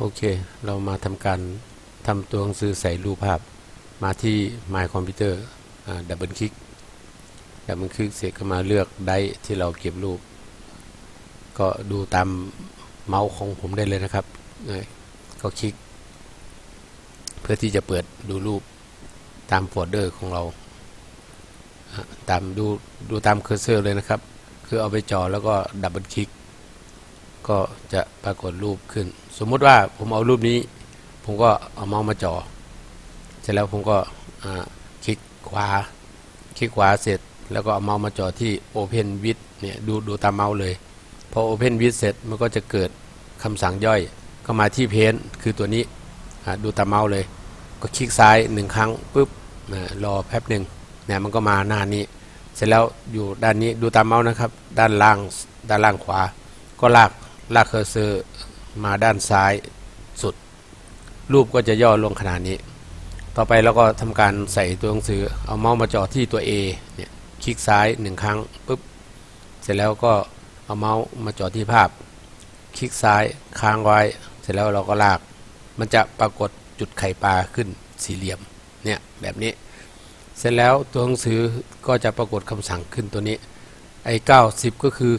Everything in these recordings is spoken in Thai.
โอเค เรามาทำการทำตัวหนังสือใส่รูปภาพ มาที่ My Computer ดับเบิลคลิก ดับเบิลคลิกเสร็จก็มาเลือกไดร์ที่เราเก็บรูป ก็ดูตามเมาส์ของผมได้เลยนะครับ ก็คลิก เพื่อที่จะเปิดดูรูปตามโฟลเดอร์ของเรา ตามดูดูตามเคอร์เซอร์เลยนะครับ คือเอาไปจอแล้วก็ดับเบิลคลิก ก็จะปรากฏรูปขึ้น สมมุติว่าผมเอารูปนี้ ผมก็เอาเมาส์มาจอเสร็จแล้วผมก็คลิกขวาคลิกขวาเสร็จ แล้วก็เอาเมาส์มาจ่อที่ Open with เนี่ยดูดูตามเมาส์เลย พอ Open with เสร็จมันก็จะเกิดคำสั่งย่อยก็มาที่เพนคือตัวนี้ดูตามเมาส์เลย ก็คลิกซ้ายหนึ่งครั้งปุ๊บอ่ารอแป๊บหนึ่งเนี่ยมันก็มาหน้านี้ เสร็จแล้วอยู่ด้านนี้ดูตามเมาส์นะครับ ด้านล่างด้านล่างขวา ก็ลาก ลากเคอร์เซอร์มาด้านซ้ายสุด รูปก็จะย่อลงขนาดนี้ ต่อไปเราก็ทำการใส่ตัวหนังสือเอาเมาส์มาจ่อที่ตัว A เนี่ยคลิกซ้ายหนึ่งครั้งปุ๊บเสร็จแล้วก็เอาเมาส์มาจ่อที่ภาพ คลิกซ้ายค้างไว้ เสร็จแล้วเราก็ลาก มันจะปรากฏจุดไข่ปลาขึ้นสี่เหลี่ยมเนี่ยแบบนี้ เสร็จแล้วตัวหนังสือก็จะปรากฏคำสั่งขึ้นตัวนี้ไอ้เก้าสิบก็คือ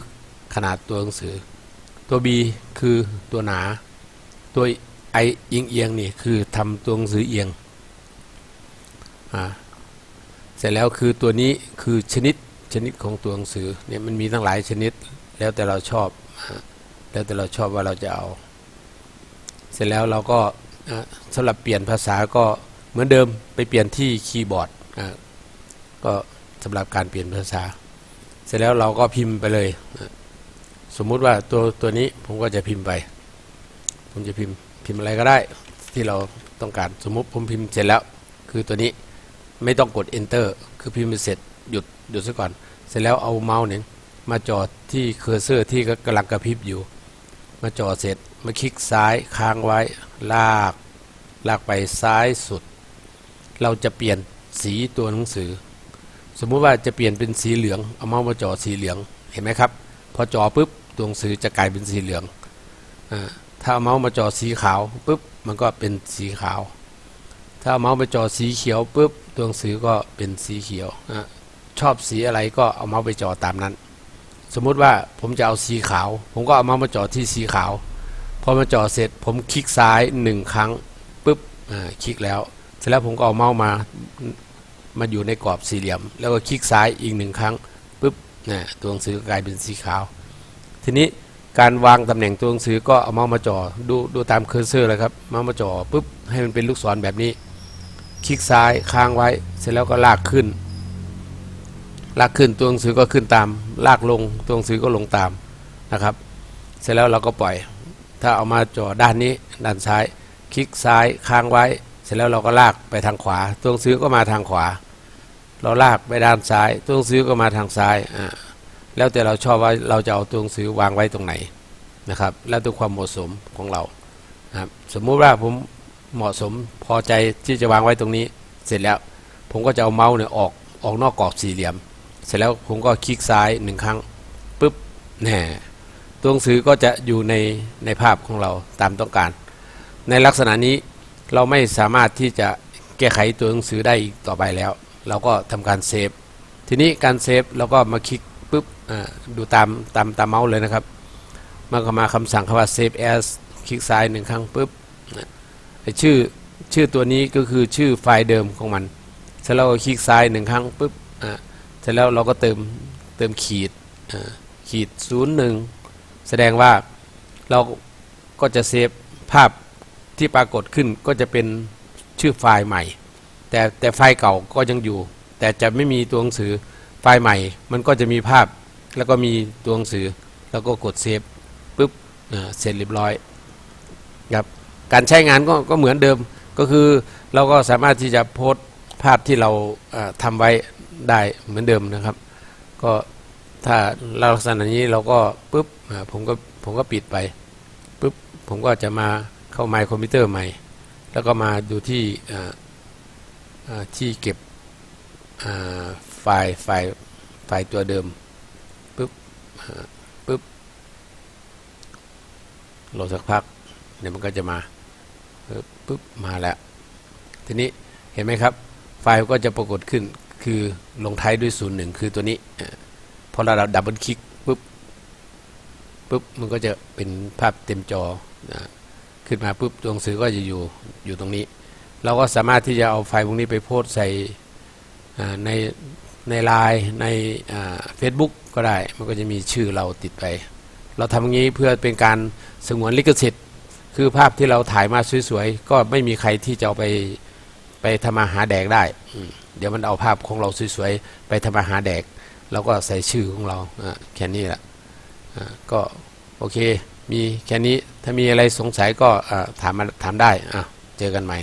ขนาดตัวหนังสือ ตัว B คือตัวหนา ตัวไอเอียงเอียงนี่คือทำตัวหนังสือเอียงอ่าเสร็จแล้วคือตัวนี้คือชนิดชนิดของตัวหนังสือเนี่ยมันมีตั้งหลายชนิดแล้วแต่เราชอบ แล้วแต่เราชอบว่าเราจะเอา เสร็จแล้วเราก็อ่าสำหรับเปลี่ยนภาษาก็เหมือนเดิมไปเปลี่ยนที่คีย์บอร์ดอ่าก็สำหรับการเปลี่ยนภาษา เสร็จแล้วเราก็พิมพ์ไปเลย สมมุติว่าตัวตัวนี้ผมก็จะพิมพ์ไป ผมจะพิมพ์พิมพ์อะไรก็ได้ ที่เราต้องการสมมุติผมพิมพ์เสร็จแล้ว คือตัวนี้ไม่ต้องกด enter คือพิมพ์ไปเสร็จหยุดหยุดซะก่อน เสร็จแล้วเอาเมาส์เนี่ยมาจอดที่เคอร์เซอร์ที่กำลังกระพริบอยู่ มาจอดเสร็จมาคลิกซ้ายค้างไว้ ลาก ลากไปซ้ายสุด เราจะเปลี่ยนสีตัวหนังสือ สมมุติว่าจะเปลี่ยนเป็นสีเหลือง เอาเมาส์มาจอดสีเหลืองเห็นไหมครับ พอจอปุ๊บตัวหนังสือจะกลายเป็นสีเหลืองอถ้าเมาส์มาจอสีขาวปุ๊บมันก็เป็นสีขาว ถ้าเมาส์มาจอสีเขียวปุ๊บตัวหนังสือก็เป็นสีเขียวอชอบสีอะไรก็เอาเมาส์ไปจอตามนั้น สมมุติว่าผมจะเอาสีขาว ผมก็เอาเมาส์มาจอที่สีขาวพอมาจอเสร็จผมคลิกซ้ายหนึ่งครั้งปุ๊บคลิกแล้ว เสร็จแล้วผมก็เอาเมาส์มามาอยู่ในกรอบสี่เหลี่ยม แล้วก็คลิกซ้ายอีกหนึ่งครั้งปุ๊บ นะตัวหนังสือก็กลายเป็นสีขาว ทีนี้การวางตำแหน่งตัวหนังสือก็เอาเมาส์มาจ่อดูดูตามเคอร์เซอร์เลยครับเมาส์มาจ่อปุ๊บให้มันเป็นลูกศรแบบนี้ คลิกซ้ายค้างไว้ เสร็จแล้วก็ลากขึ้น ลากขึ้นตัวหนังสือก็ขึ้นตาม ลากลงตัวหนังสือก็ลงตามนะครับ เสร็จแล้วเราก็ปล่อย ถ้าเอามาจ่อด้านนี้ด้านซ้าย คลิกซ้ายค้างไว้ เสร็จแล้วเราก็ลากไปทางขวา ตัวหนังสือก็มาทางขวา เราลากไปด้านซ้าย ตัวหนังสือก็มาทางซ้ายอ่าแล้วแต่เราชอบว่าเราจะเอาตัวหนังสือวางไว้ตรงไหนนะครับ แล้วแต่ความเหมาะสมของเราครับสมมุติว่าผมเหมาะสมพอใจที่จะวางไว้ตรงนี้ เสร็จแล้ว ผมก็จะเอาเมาส์เนี่ยออกออกนอกกรอบสี่เหลี่ยม เสร็จแล้วผมก็คลิกซ้ายหนึ่งครั้งปุ๊บแน่ตัวหนังสือก็จะอยู่ในในภาพของเราตามต้องการ ในลักษณะนี้เราไม่สามารถที่จะแก้ไขตัวหนังสือได้อีกต่อไปแล้ว เราก็ทำการเซฟทีนี้การเซฟเราก็มาคลิกปุ๊บดูตามตามตามเมาส์เลยนะครับมันก็มาคำสั่งคำว่า save as คลิกซ้ายหนึ่งครั้งปุ๊บชื่อชื่อตัวนี้ก็คือชื่อไฟล์เดิมของมันเสร็จแล้วก็คลิกซ้ายหนึ่งครั้งปุ๊บอ่าเสร็จแล้วเราก็เติมเติมขีดอ่าขีดศูนย์หนึ่งแสดงว่าเราก็จะเซฟภาพที่ปรากฏขึ้นก็จะเป็นชื่อไฟล์ใหม่ แต่แต่ไฟล์เก่าก็ยังอยู่ แต่จะไม่มีตัวหนังสือไฟล์ใหม่ มันก็จะมีภาพแล้วก็มีตัวหนังสือแล้วก็กดเซฟปุ๊บเสร็จเรียบร้อยครับการใช้งานก็ก็เหมือนเดิมก็คือเราก็สามารถที่จะโพสต์ภาพที่เราอ่าทำไว้ได้เหมือนเดิมนะครับ ก็ถ้าลักษณะนี้เราก็ปุ๊บผมก็ผมก็ปิดไปปุ๊บผมก็จะมาเข้าไมค์คอมพิวเตอร์ใหม่ แล้วก็มาดูที่ ที่เก็บไฟล์ไฟล์ไฟล์ตัวเดิมปุ๊บปุ๊บโหลดสักพักเดี๋ยวมันก็จะมาปึ๊บมาแล้ว ทีนี้เห็นไหมครับ ไฟล์ก็จะปรากฏขึ้นคือลงท้ายด้วยศูนย์คือตัวนี้พอเราดับเบิลคลิกปุ๊บปุ๊บมันก็จะเป็นภาพเต็มจอขึ้นมาปุ๊บตัวหนังสือก็จะอยู่อยู่ตรงนี้ เราก็สามารถที่จะเอาไฟล์พวกนี้ไปโพสต์ใส่ในในไลน์ในเฟซบุ๊กก็ได้ มันก็จะมีชื่อเราติดไป เราทำอย่างนี้เพื่อเป็นการสงวนลิขสิทธิ์ คือภาพที่เราถ่ายมาสวยๆ ก็ไม่มีใครที่จะเอาไปไปทำมาหาแดกได้ เดี๋ยวมันเอาภาพของเราสวยๆ ไปทำมาหาแดก เราก็ใส่ชื่อของเราแค่นี้แหละก็โอเค มีแค่นี้ ถ้ามีอะไรสงสัยก็ถามมาถามได้ เจอกันใหม่